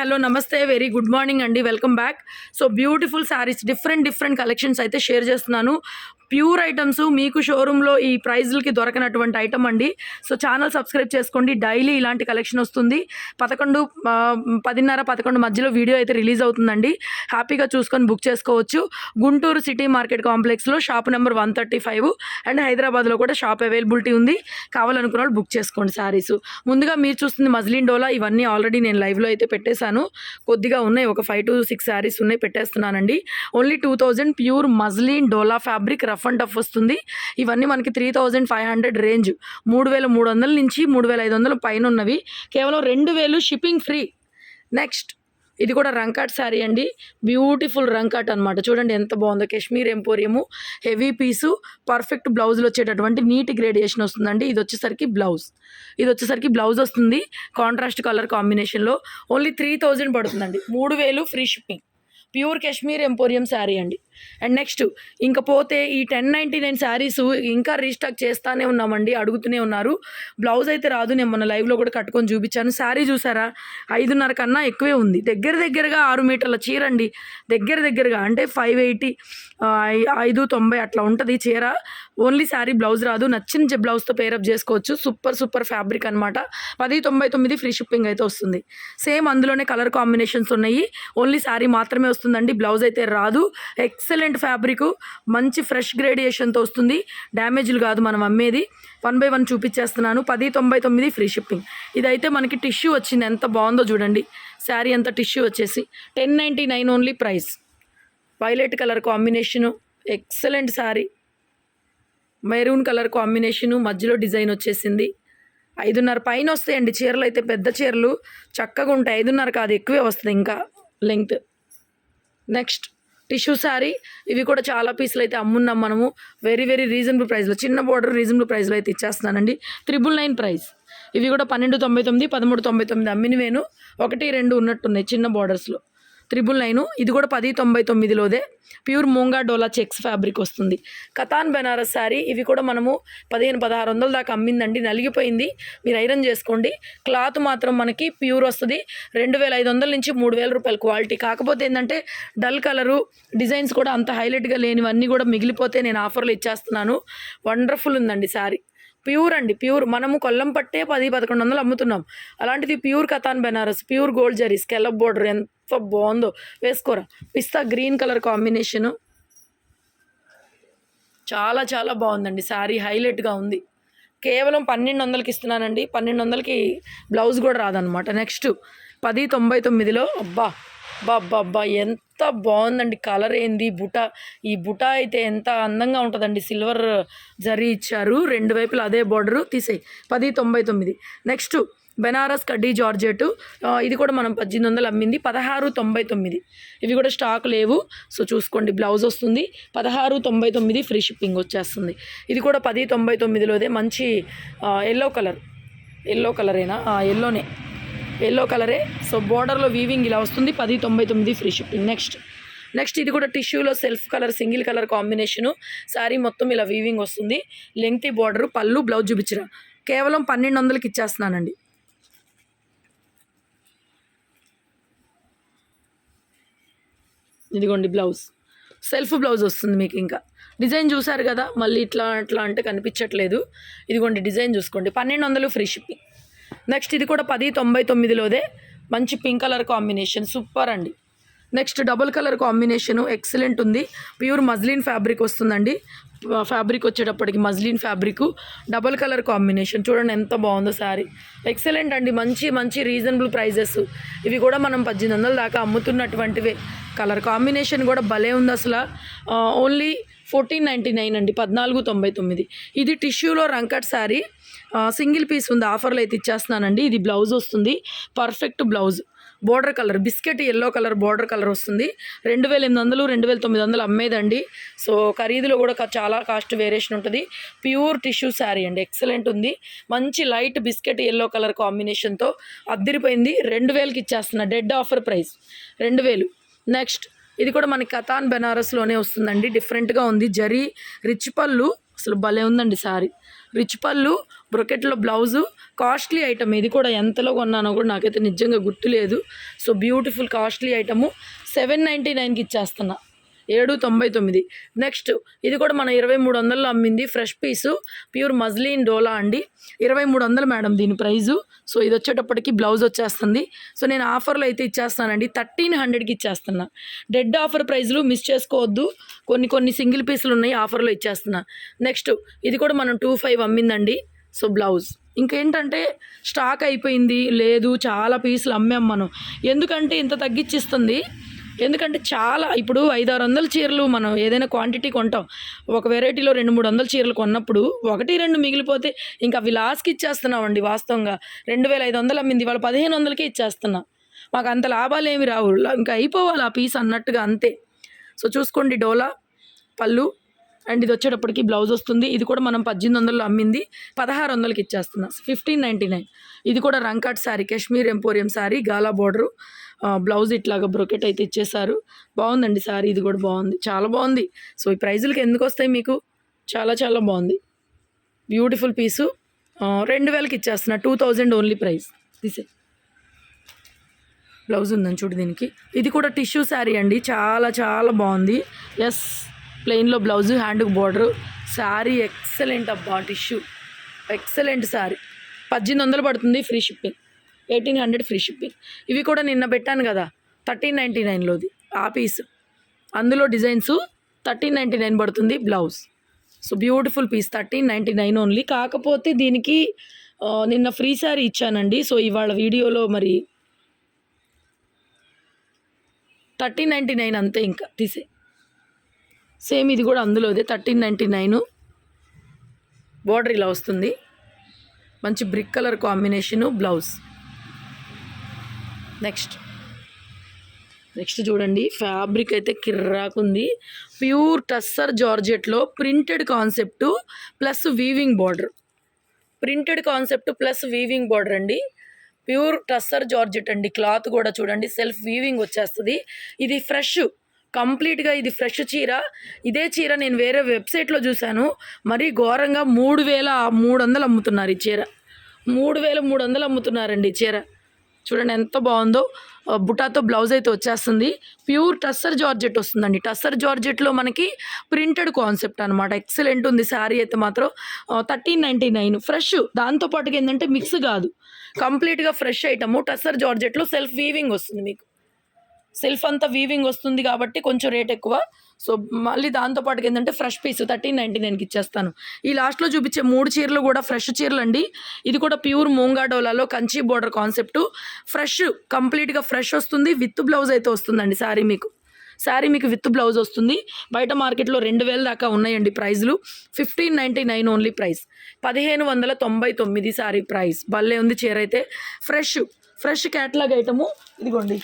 Hello నమస్తే very good morning అండి welcome back so beautiful saris different different collections అయితే share చేస్తున్నాను. Pure items మీకు షోరూంలో ఈ ప్రైజ్లకి దొరకనటువంటి ఐటమ్ అండి. సో ఛానల్ సబ్స్క్రైబ్ చేసుకోండి. డైలీ ఇలాంటి కలెక్షన్ వస్తుంది. పదకొండు పదిన్నర పదకొండు మధ్యలో వీడియో అయితే రిలీజ్ అవుతుందండి. హ్యాపీగా చూసుకొని బుక్ చేసుకోవచ్చు. గుంటూరు సిటీ మార్కెట్ కాంప్లెక్స్లో shop number one thirty five and హైదరాబాద్లో కూడా షాప్ అవైలబిలిటీ ఉంది. కావాలనుకున్న వాళ్ళు బుక్ చేసుకోండి శారీస్ ముందుగా మీరు చూస్తుంది మజ్లిన్ డోలా ఇవన్నీ ఆల్రెడీ నేను లైవ్లో అయితే పెట్టేశాను. కొద్దిగా ఉన్నాయి. ఒక ఫైవ్ టు సిక్స్ శారీస్ ఉన్నాయి. పెట్టేస్తున్నానండి. Only two thousand pure muslin Dola fabric rough and tough వస్తుంది. ఇవన్నీ మనకి three thousand five hundred range. మూడు వేల మూడు వందల నుంచి మూడు వేల ఐదు వందల పైన ఉన్నవి. కేవలం రెండు వేలు షిప్పింగ్ ఫ్రీ. నెక్స్ట్ ఇది కూడా రంకాట్ శారీ అండి. బ్యూటిఫుల్ రంకాట్ అనమాట చూడండి ఎంత బాగుందో. Kashmir emporium. Heavy piece. Perfect బ్లౌజులు వచ్చేటటువంటి నీట్ గ్రేడియేషన్ వస్తుందండి. ఇది వచ్చేసరికి బ్లౌజ్. ఇది వచ్చేసరికి బ్లౌజ్ వస్తుంది. కాంట్రాస్ట్ కలర్ కాంబినేషన్లో. ఓన్లీ త్రీ థౌజండ్ పడుతుందండి. మూడు వేలు free shipping. Pure Kashmir emporium sari అండి. అండ్ నెక్స్ట్ ఇంకా పోతే ఈ టెన్ నైంటీ నైన్ శారీస్ ఇంకా రీస్టాక్ చేస్తానే ఉన్నామండి అడుగుతూనే ఉన్నారు. బ్లౌజ్ అయితే రాదు నేను మొన్న లైవ్లో కూడా కట్టుకొని చూపించాను. శారీ చూసారా? ఐదున్నర కన్నా ఎక్కువే ఉంది. దగ్గర దగ్గరగా ఆరు మీటర్ల చీర అండి. దగ్గర దగ్గరగా అంటే ఫైవ్ ఎయిటీ ఐదు తొంభై అట్లా ఉంటుంది చీర. ఓన్లీ శారీ బ్లౌజ్ రాదు. నచ్చిన బ్లౌజ్తో పేరప్ చేసుకోవచ్చు. సూపర్ సూపర్ ఫ్యాబ్రిక్ అనమాట పది తొంభై తొమ్మిది ఫ్రీ షిప్పింగ్ అయితే వస్తుంది. సేమ్ అందులోనే కలర్ కాంబినేషన్స్ ఉన్నాయి. ఓన్లీ శారీ మాత్రమే వస్తుందండి. బ్లౌజ్ అయితే రాదు. ఎక్స్ ఎక్సలెంట్ ఫ్యాబ్రిక్ మంచి ఫ్రెష్ గ్రేడియేషన్తో వస్తుంది. డ్యామేజ్లు కాదు మనం అమ్మేది. వన్ బై వన్ చూపించేస్తున్నాను. పది తొంభై తొమ్మిది ఫ్రీ షిప్పింగ్. ఇదైతే మనకి టిష్యూ వచ్చింది. ఎంత బాగుందో చూడండి. శారీ అంతా టిష్యూ వచ్చేసి ten ninety nine only price. Violet colour combination excellent sari. Maroon colour combination మధ్యలో డిజైన్ వచ్చేసింది. ఐదున్నర పైన వస్తాయండి. చీరలు అయితే పెద్ద చీరలు. చక్కగా ఉంటాయి. ఐదున్నర కాదు ఎక్కువే వస్తుంది ఇంకా లెంగ్త్. నెక్స్ట్. టిష్యూ శారీ. ఇవి కూడా చాలా పీసులు అయితే అమ్మున్నాం మనము. వెరీ వెరీ రీజనబుల్ ప్రైస్లో చిన్న బోర్డర్ రీజనబుల్ ప్రైస్లో అయితే ఇచ్చేస్తున్నానండి. త్రిబుల్ నైన్ ప్రైస్ ఇవి కూడా పన్నెండు తొంభై తొమ్మిది పదమూడు తొంభై తొమ్మిది అమ్మినవేను. ఒకటి రెండు ఉన్నట్టున్నాయి చిన్న బోర్డర్స్లో త్రిబుల్ నైన్. ఇది కూడా పది తొంభై తొమ్మిదిలోదే. Pure moonga dola checks fabric వస్తుంది. కతాన్ బెనారస్ శారీ ఇవి కూడా మనము పదిహేను పదహారు వందల దాకా అమ్మిందండి. నలిగిపోయింది. మీరు ఐరన్ చేసుకోండి. క్లాత్ మాత్రం మనకి ప్యూర్ వస్తుంది. రెండు వేల ఐదు వందల నుంచి మూడు వేల రూపాయల క్వాలిటీ. కాకపోతే ఏంటంటే డల్ కలరు డిజైన్స్ కూడా అంత హైలైట్గా లేనివన్నీ కూడా మిగిలిపోతే నేను ఆఫర్లు ఇచ్చేస్తున్నాను. వండర్ఫుల్ ఉందండి శారీ. ప్యూర్ అండి ప్యూర్. మనము కొల్లం పట్టే పది పదకొండు వందలు అమ్ముతున్నాం. అలాంటిది pure katan Banaras pure gold zari scallop border ఎంత బాగుందో వేసుకోరా. Pista green colour combination. చాలా చాలా బాగుందండి. శారీ హైలైట్గా ఉంది. కేవలం పన్నెండు వందలకి ఇస్తున్నానండి. పన్నెండు వందలకి బ్లౌజ్ కూడా రాదనమాట నెక్స్ట్ పది తొంభై తొమ్మిదిలో అబ్బా అబ్బా ఎంత బాగుందండి కలర్ ఏంది? బుట ఈ బుట అయితే ఎంత అందంగా ఉంటుందండి. సిల్వర్ జరీ ఇచ్చారు. రెండు వైపులు అదే బార్డరు తీసేయి. పది తొంభై తొమ్మిది. నెక్స్ట్ బెనారస్ కడ్డీ జార్జెట్. ఇది కూడా మనం పద్దెనిమిది వందలు అమ్మింది. పదహారు తొంభై తొమ్మిది. ఇవి కూడా స్టాక్ లేవు. సో చూసుకోండి బ్లౌజ్ వస్తుంది. పదహారు తొంభై తొమ్మిది ఫ్రీ షిప్పింగ్ వచ్చేస్తుంది. ఇది కూడా పది తొంభై తొమ్మిదిలోదే మంచి ఎల్లో కలర్ ఎల్లో కలరేనా ఎల్లోనే ఎల్లో కలరే. సో బోర్డర్లో వీవింగ్ ఇలా వస్తుంది. పది తొంభై తొమ్మిది ఫ్రీ షిప్పింగ్. నెక్స్ట్. నెక్స్ట్ ఇది కూడా టిష్యూలో self colour single colour combination. Sari మొత్తం ఇలా వీవింగ్ వస్తుంది. లెంగ్తీ బార్డరు పళ్ళు బ్లౌజ్ చూపించిన. కేవలం పన్నెండు వందలకి ఇచ్చేస్తున్నానండి. ఇదిగోండి బ్లౌజ్. సెల్ఫ్ బ్లౌజ్ వస్తుంది మీకు ఇంకా. డిజైన్ చూసారు కదా మళ్ళీ ఇట్లా అట్లా అంటే కనిపించట్లేదు. ఇదిగోండి డిజైన్ చూసుకోండి. పన్నెండు వందలు ఫ్రీ షిప్పింగ్. నెక్స్ట్ ఇది కూడా పది తొంభై తొమ్మిదిలోదే. మంచి పింక్ కలర్ కాంబినేషన్. సూపర్ అండి. Next double colour combination excellent ఉంది. ప్యూర్ మజ్లిన్ ఫ్యాబ్రిక్ వస్తుందండి. ఫ్యాబ్రిక్ వచ్చేటప్పటికి muslin fabric double colour combination. చూడండి ఎంత బాగుందో శారీ. ఎక్సలెంట్ అండి. మంచి మంచి రీజనబుల్ ప్రైజెస్. ఇవి కూడా మనం పద్దెనిమిది వందల దాకా అమ్ముతున్నటువంటివే. కలర్ కాంబినేషన్ కూడా భలే ఉంది అసలు. ఓన్లీ ఫోర్టీన్ నైంటీ నైన్ అండి. పద్నాలుగు తొంభై తొమ్మిది. ఇది టిష్యూలో రంకట్ శారీ. సింగిల్ పీస్ ఉంది ఆఫర్లో అయితే ఇచ్చేస్తున్నానండి. ఇది బ్లౌజ్ వస్తుంది. Perfect blouse. Border colour biscuit yellow colour border colour వస్తుంది. రెండు వేల ఎనిమిది వందలు రెండు వేల తొమ్మిది వందలు అమ్మేదండి. సో ఖరీదులో కూడా చాలా కాస్ట్ వేరియేషన్ ఉంటుంది. ప్యూర్ టిష్యూ శారీ అండి. ఎక్సలెంట్ ఉంది. మంచి లైట్ బిస్కెట్ ఎల్లో కలర్ కాంబినేషన్తో అద్దరిపోయింది. రెండు వేలకి ఇచ్చేస్తున్నా. Dead offer price. రెండు వేలు. నెక్స్ట్ ఇది కూడా మనకి కథాన్ బెనారస్లోనే వస్తుందండి. డిఫరెంట్గా ఉంది. జరీ రిచ్ పళ్ళు అసలు భలే ఉందండి శారీ రిచ్ పళ్ళు బ్రొకెట్లో బ్లౌజు కాస్ట్లీ ఐటమ్. ఇది కూడా ఎంతలో కొన్నానో కూడా నాకైతే నిజంగా గుర్తులేదు. So beautiful costly item. Seven ninety నైన్కి ఇచ్చేస్తున్నా. ఏడు తొంభై తొమ్మిది. నెక్స్ట్ ఇది కూడా మన ఇరవై మూడు వందల్లో అమ్మింది fresh piece pure muslin dola అండి. ఇరవై మూడు వందలు మేడం దీని ప్రైజు. సో ఇది వచ్చేటప్పటికి బ్లౌజ్ వచ్చేస్తుంది. సో నేను ఆఫర్లో అయితే ఇచ్చేస్తానండి. థర్టీన్ హండ్రెడ్కి ఇచ్చేస్తున్నా. డెడ్ ఆఫర్ ప్రైజ్లు మిస్ చేసుకోవద్దు. కొన్ని కొన్ని సింగిల్ పీసులు ఉన్నాయి ఆఫర్లో ఇచ్చేస్తున్నా. నెక్స్ట్ ఇది కూడా మనం టూ ఫైవ్ అమ్మిందండి. So blouse. ఇంకేంటంటే స్టాక్ అయిపోయింది లేదు చాలా పీసులు అమ్మాం మనం. ఎందుకంటే ఇంత తగ్గించిస్తుంది ఎందుకంటే చాలా ఇప్పుడు ఐదు ఆరు వందల చీరలు మనం ఏదైనా క్వాంటిటీ కొంటాం. ఒక వెరైటీలో రెండు మూడు వందల చీరలు కొన్నప్పుడు ఒకటి రెండు మిగిలిపోతే ఇంకా అవి లాస్కి ఇచ్చేస్తున్నామండి వాస్తవంగా. రెండు వేల ఐదు వందలు అమ్మింది వాళ్ళు పదిహేను వందలకే ఇచ్చేస్తున్నా. మాకు అంత లాభాలు ఏమి రావు. ఇంకా అయిపోవాలి ఆ పీస్ అన్నట్టుగా అంతే. సో చూసుకోండి డోలా పళ్ళు అండ్ ఇది వచ్చేటప్పటికి బ్లౌజ్ వస్తుంది. ఇది కూడా మనం పద్దెనిమిది వందల్లో అమ్మింది పదహారు వందలకి ఇచ్చేస్తున్నా. ఫిఫ్టీన్ నైంటీ నైన్ ఇది కూడా రంకాట్ శారీ కాశ్మీర్ ఎంపోరియం శారీ గాలా బోర్డరు. బ్లౌజ్ ఇట్లాగా బ్రొకెట్ అయితే ఇచ్చేసారు బాగుందండి సారీ ఇది కూడా బాగుంది. చాలా బాగుంది. సో ఈ ప్రైజులకి ఎందుకు వస్తాయి మీకు? చాలా చాలా బాగుంది. బ్యూటిఫుల్ పీసు రెండు వేలకి ఇచ్చేస్తున్నా. టూ థౌజండ్ ఓన్లీ ప్రైస్ తీసే బ్లౌజ్ ఉందని చూడు దీనికి. ఇది కూడా టిష్యూ శారీ అండి. చాలా చాలా బాగుంది. ఎస్ ప్లెయిన్లో బ్లౌజ్ హ్యాండ్కి బార్డర్ శారీ ఎక్సలెంట్ అబ్బా టిష్యూ ఎక్సలెంట్ శారీ పద్దెనిమిది వందలు పడుతుంది free shipping eighteen hundred free shipping. ఇవి కూడా నిన్న పెట్టాను కదా థర్టీన్ నైంటీ నైన్లోది ఆ పీస్. అందులో డిజైన్స్ థర్టీన్ నైంటీ నైన్ పడుతుంది blouse. So beautiful piece thirteen ninety nine only కాకపోతే దీనికి నిన్న ఫ్రీ శారీ ఇచ్చానండి. సో ఇవాళ వీడియోలో మరి థర్టీన్ నైంటీ నైన్ అంతే ఇంకా తీసే. సేమ్ ఇది కూడా అందులోదే థర్టీన్ నైంటీ నైన్. బోర్డర్ ఇలా వస్తుంది. మంచి brick colour combination blouse. Next. Next చూడండి ఫ్యాబ్రిక్ అయితే కిర్రాకుంది. Pure tussar జార్జెట్లో printed concept plus weaving border. Printed concept plus weaving border అండి. ప్యూర్ టస్సర్ జార్జెట్ అండి. క్లాత్ కూడా చూడండి సెల్ఫ్ వీవింగ్ వచ్చేస్తుంది. ఇది ఫ్రెష్ కంప్లీట్గా ఇది ఫ్రెష్ చీర. ఇదే చీర నేను వేరే వెబ్సైట్లో చూశాను. మరీ ఘోరంగా మూడు వేల మూడు వందలు అమ్ముతున్నారు ఈ చీర. మూడు వేల మూడు వందలు అమ్ముతున్నారండి ఈ చీర. చూడండి ఎంత బాగుందో. బుటాతో బ్లౌజ్ అయితే వచ్చేస్తుంది. ప్యూర్ టస్సర్ జార్జెట్ వస్తుందండి. టస్సర్ జార్జెట్లో మనకి ప్రింటెడ్ కాన్సెప్ట్ అనమాట ఎక్సలెంట్ ఉంది శారీ అయితే మాత్రం. Thirteen ninety nine. ఫ్రెష్. దాంతోపాటుగా ఏంటంటే మిక్స్ కాదు. కంప్లీట్గా ఫ్రెష్ ఐటము టస్సర్ జార్జెట్లో సెల్ఫ్ వీవింగ్ వస్తుంది మీకు. సెల్ఫ్ అంతా వీవింగ్ వస్తుంది కాబట్టి కొంచెం రేట్ ఎక్కువ. సో మళ్ళీ దాంతోపాటు ఏంటంటే ఫ్రెష్ పీస్ థర్టీన్ నైంటీ నైన్కి ఇచ్చేస్తాను. ఈ లాస్ట్లో చూపించే మూడు చీరలు కూడా ఫ్రెష్ చీరలు అండి. ఇది కూడా ప్యూర్ మూంగా డోలాలో కంచి బోర్డర్ కాన్సెప్ట్ ఫ్రెష్ కంప్లీట్గా ఫ్రెష్ వస్తుంది. విత్ బ్లౌజ్ అయితే వస్తుందండి శారీ మీకు. శారీ మీకు విత్ బ్లౌజ్ వస్తుంది. బయట మార్కెట్లో రెండు వేల దాకా ఉన్నాయండి ప్రైజ్లు fifteen ninety nine only price పదిహేను వందల తొంభై తొమ్మిది శారీ ప్రైస్ భలే ఉంది చీర అయితే. ఫ్రెష్ ఫ్రెష్ క్యాటలాగ్ ఐటము ఇదిగోండి.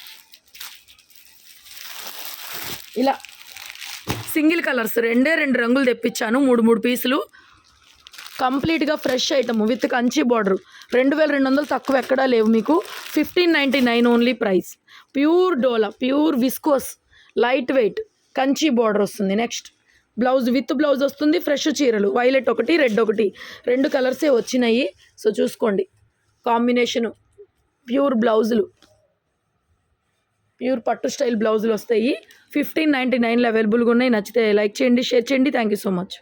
ఇలా సింగిల్ కలర్స్ రెండే రెండు రంగులు తెప్పించాను మూడు మూడు పీసులు. కంప్లీట్గా fresh item with Kanchi border. రెండు వేల రెండు వందలు తక్కువ ఎక్కడా లేవు మీకు. Fifteen ninety nine only price. Pure dola pure viscose light weight Kanchi border వస్తుంది. నెక్స్ట్ బ్లౌజ్ విత్ బ్లౌజ్ వస్తుంది ఫ్రెష్ చీరలు. వైలెట్ ఒకటి రెడ్ ఒకటి. రెండు కలర్సే వచ్చినాయి. సో చూసుకోండి. కాంబినేషను ప్యూర్ బ్లౌజులు. ప్యూర్ పట్టు స్టైల్ బ్లౌజులు వస్తాయి. ఫిఫ్టీన్ నైంటీ నైన్లో అవైలబుల్గా ఉన్నాయి. నచ్చితే లైక్ చేయండి షేర్ చేయండి. Thank you so much.